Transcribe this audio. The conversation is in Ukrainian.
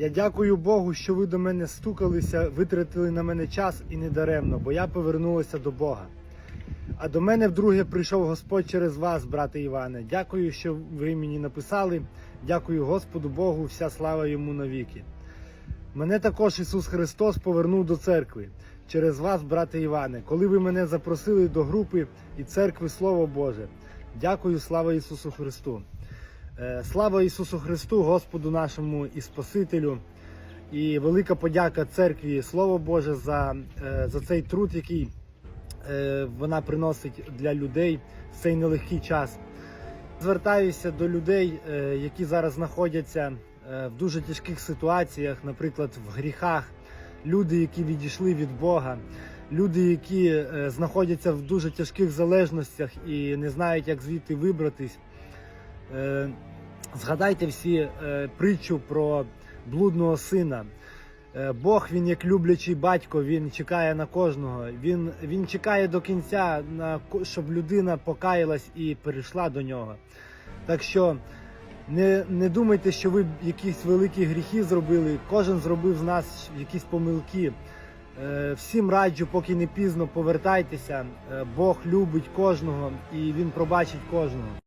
Я дякую Богу, що ви до мене стукалися, витратили на мене час і не даремно, бо я повернулася до Бога. А до мене вдруге прийшов Господь через вас, брате Іване. Дякую, що ви мені написали. Дякую Господу Богу, вся слава йому навіки. Мене також Ісус Христос повернув до церкви через вас, брате Іване, коли ви мене запросили до групи і церкви Слово Боже. Дякую, слава Ісусу Христу. Е, Слава Ісусу Христу, Господу нашому і Спасителю. І велика подяка церкві Слово Боже за, е, за цей труд, який е, вона приносить для людей в цей нелегкий час. Звертаюся до людей, які зараз знаходяться в дуже тяжких ситуаціях, наприклад, в гріхах, люди, які відійшли від Бога, люди, які знаходяться в дуже тяжких залежностях і не знають, як звідти вибратись. Е, Згадайте всі е, притчу про блудного сина. Е, Бог він як люблячий батько, він чекає на кожного. Він, він чекає до кінця, на, щоб людина покаялась і перейшла до нього. Так що не, не думайте, що ви якісь великі гріхи зробили. Кожен зробив з нас якісь помилки. Всім раджу, поки не пізно, повертайтеся. Бог любить кожного і він пробачить кожного.